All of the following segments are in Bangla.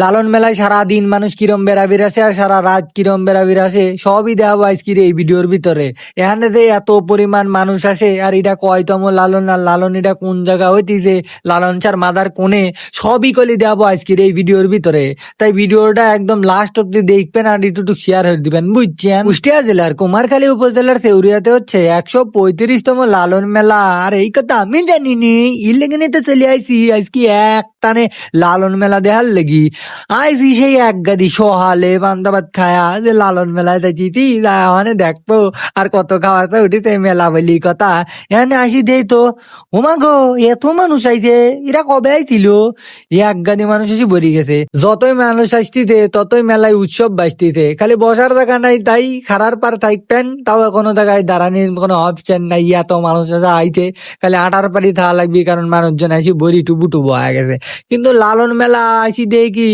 লালন মেলায় সারা দিন মানুষ কিরম বেড়াবির আসে আর সারা রাত কিরম বেড়াবির আসে সবই দেখাবো আজকের এই ভিডিওর ভিতরে। এখানে যে এত পরিমাণ মানুষ আসে আর এটা কয়তম লালন, আর লালন এটা কোন জায়গা হইতেছে, লালন চার মাদার কোণে, সবই কলি দেখাবো আজকের এই ভিডিওর ভিতরে। তাই ভিডিওটা একদম লাস্ট অব্দি দেখবেন আর একটু শেয়ার হয়ে দিবেন, বুঝছেন? কুষ্টিয়া জেলার কুমারখালী উপজেলার সেউরিয়াতে হচ্ছে একশো পঁয়ত্রিশতম লালন মেলা। আর এই কথা আমি জানিনি ইর লেগে তো চলে আইসি আজকে এক টানে লালন মেলা দেখার লেগি। আইসি সেই এক গাদি সহালে বান্দাবাদ খায়া, যে লালন মেলায় দেখব আর কত খাওয়াতে উঠিতে মেলা বলি কথা। আসি তো গো, এত মানুষ আইছে, এরা কবে আইছিল? এক গাদি মানুষ ভরি গেছে, যতই মানুষ আসতিছে, ততই মেলায় উৎসব বাজতিছে, খালি বসার জায়গা নাই তাই খারার পার থাকবেন তাও কোনো জায়গায় দাঁড়ানির কোনো অপশন নাই, এত মানুষ আসা আইছে, খালি আটার পারি থাকা লাগবে, কারণ মানুষজন আসি বড়ি টুবু টুবু হয়ে গেছে। কিন্তু লালন মেলা আসি দেখি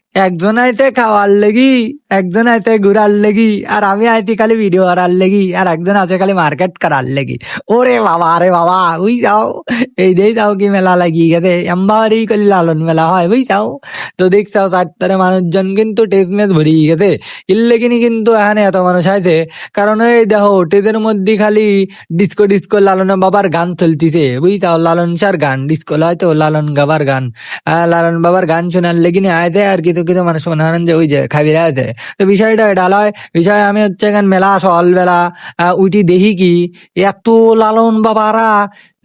একজন আইতে খাওয়ার লেগি, একজন আইতে ঘুরার লেগি, আর আমি আইতে খালি ভিডিও করার লেগি, আর একজন আছে খালি মার্কেট করার লেগি। ওরে বাবা, আরে বাবা বুঝ যাও, এই দেই যাও কি মেলা লাগি গেছে এম্বারি কলি লালন মেলা হয় বুঝ যাও। তো দেখছাও চারটারে মানুষজন কিন্তু টেস্ট ম্যাচ ভরি গেছে ইল্লেগিনি কিন্তু এখানে এত মানুষ আছে কারণ এই দেখো টেজের মধ্যে খালি ডিস্কো ডিস্কো লালন বাবার গান চলতিছে বুঝছাও লালন সার গান ডিস্কো হয়তো লালন বাবার গান। লালন বাবার গান শোনার লেগিনি আয়তে আর কিছু কিছু মানুষ মনে করেন যে ওই যে খাবি রাতে তো বিষয়টা এটা লয়, বিষয় আমি হচ্ছে এখানে মেলা সকালবেলা উঠি দেখি কি, এত লালন বাবারা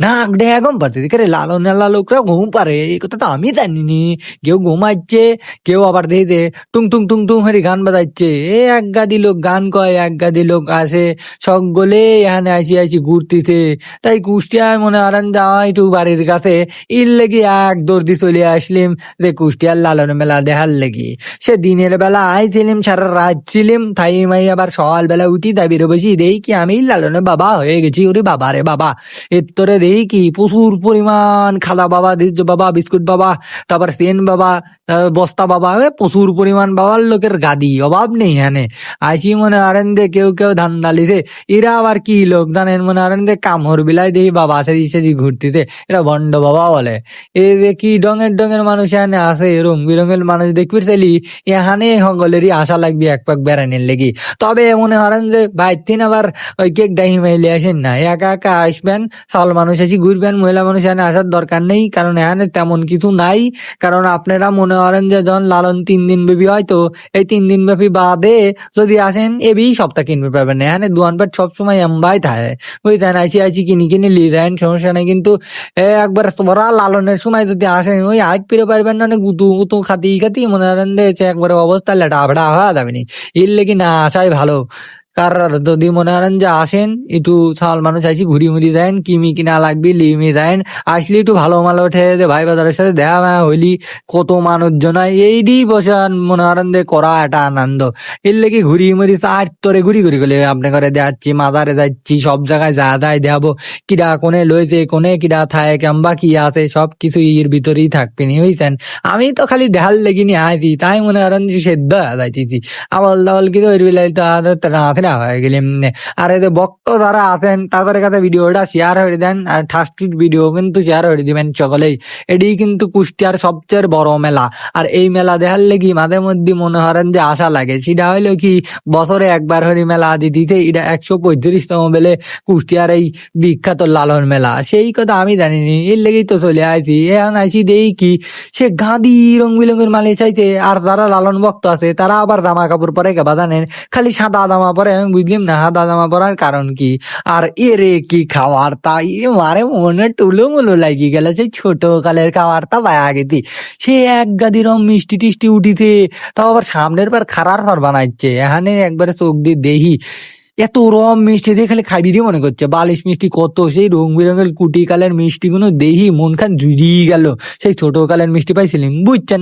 নাক ডেয়া ঘুম পারতে রে লালন নালা লোকরা ঘুম পারে এই কথা তো আমি জানিনি কেউ ঘুমাচ্ছে কেউ আবার দেখে টুং টুং টুং টুং হরি গান বাজাচ্ছে এ এক গাদি লোক গান কয়, এক গাদি লোক আসে। সব সকলে এখানে আসি আসি ঘুরতেছে। তাই কুষ্টিয়ায় মনে করেন যাওয়া একটু বাড়ির কাছে। ইর লেগে এক দর্দি চলে আসলিম যে কুষ্টিয়ার লালন মেলা দেখার লেগে। সে দিনের বেলা আইছিলাম, সারা রাত ছিলাম। তাই মাই আবার সকালবেলা উঠি, তাই বেরো বসি দেই কি আমি লালনের বাবা হয়ে গেছি। ওরে বাবা রে বাবা, এর তোরে দেই কি? প্রচুর পরিমাণ খালা বাবা দিজ বাবা, বিস্কুট বাবা, তারপর সেন বাবা বস্তা বাবা প্রচুর পরিমাণ বাবার লোকের গাদি, অভাব নেই এখানে। আইসি মনে করেন যে কেউ কেউ ধান দালিছে এরা আবার কি লোক জানেন? মনে করেন যে কামড় বিলাই দেখি বাবা সাজি সাজি ঘুরতেছে, এরা ভণ্ড বাবা বলে। এ যে কি ডঙের ডঙের মানুষ এখানে আছে রং বিরঙের মানুষ দেখবি চাইলি এখানে সকলেরই আশা লাগবে এক পাক বেড়ানোর লেগে। তবে মনে করেন যে বাইতিন আবার ওই কেক ডাহি মাইলে আসেন না। একা একা আসবেন, সাল মানুষ এসে ঘুরবেন, মহিলা মানুষ এখানে আসার দরকার নেই, কারণ এখানে তেমন কিছু নাই। কারণ আপনারা মনে করেন যে যখন লালন তিন দিন ব্যাপী হয়তো এই তিন দিন ব্যাপী বাদে যদি আসেন এবি সপ্তাহ কিনবে পারবেন না এখানে দোয়ান পাট সবসময় এমবাই থাকে। বুঝতেন আইসি আইসি কিনি, কিনে, লিয়ে যান সমস্যা নেই। কিন্তু একবার ওরা লালনের সময় যদি আসেন, ওই আট পেরে পারবেন না গুতু গুতু, খাতি খাতি, মনে করেন যে একবারে অবস্থা লেটা ফেটা হওয়া যাবে নি। এর লেগে না আসাই ভালো। কার যদি মনে করেন যে আসেন, একটু সাল মানুষ আসি ঘুরি মুড়ি দেন, কিমি কিনা লাগবে, লিমি দেন, আসলে একটু ভালো মাল ওঠে যে ভাই বাজারের সাথে দেখা মায়া হইলি, কত মানুষজন এই দিয়ে বসে মনে করেন যে করা একটা আনন্দ। এর লেগে ঘুরি মুড়ি চার তোরে ঘুরি ঘুরি গেলে আপনি করে যাচ্ছি মাজারে যাচ্ছি, সব জায়গায় যা দায় দেখাবো, কিডা কোনে লইছে, কোনে কিডা থায়, কেমবা কি আছে, সব কিছু এর ভিতরেই থাকবে নি বুঝছেন? আমি তো খালি দেখার লেগিনি আইছি, তাই মনে করেন যে সেদ্ধ যাইতেছি। আবল দাবল কিছু ওই বেলায় তো রাতে না হয়ে, গেলে আর এই যে ভক্ত যারা আছেন, তাদের কাছে ভিডিওটা শেয়ার করে দেন, আর ঠাস্টিক ভিডিও কিন্তু শেয়ার করে দিবেন সকলেই। এটি কিন্তু কুষ্টিয়ার সবচেয়ে বড় মেলা। আর এই মেলা দেখার লেগে মাঝে মধ্যে মনে করেন যে আশা লাগে। সেটা হইল কি, বছরে একবার হরি মেলা দিতে এটা একশো পঁয়ত্রিশতম বেলে কুষ্টিয়ার এই বিখ্যাত লালন মেলা। সেই কথা আমি জানিনি, এর লেগেই তো চলে আইছি। এখন আইসি দেই কি, সে গাঁদি রং বিরঙের মালে চাইতে আর যারা লালন ভক্ত আছে, তারা আবার জামা কাপড় পরে কেবা জানেন, খালি সাদা জামা পরে আমি বুঝলাম না সাদা জামা পরার কারণ কি? আর এরে কি খাওয়ার তা? এ মারে মনে টুলো মুলো লাগি গেল সেই ছোট কালের খাওয়ার তা বায়া গেতি সে এক গাদি রম মিষ্টি টিষ্টি উঠিছে, তাও আবার সামনের বার খারার ফার বানাইছে। এখানে একবারে চোখ দিয়ে দেখি, এত রম মিষ্টি দিয়ে খালি খাবি দিয়ে মনে করছে। বালিশ মিষ্টি কত, সেই রং বেরঙের কুটি কালের মিষ্টি গুলো দেহি মন খান জুড়িয়ে গেল। সেই ছোট কালের মিষ্টি পাইছিলাম, বুঝছেন?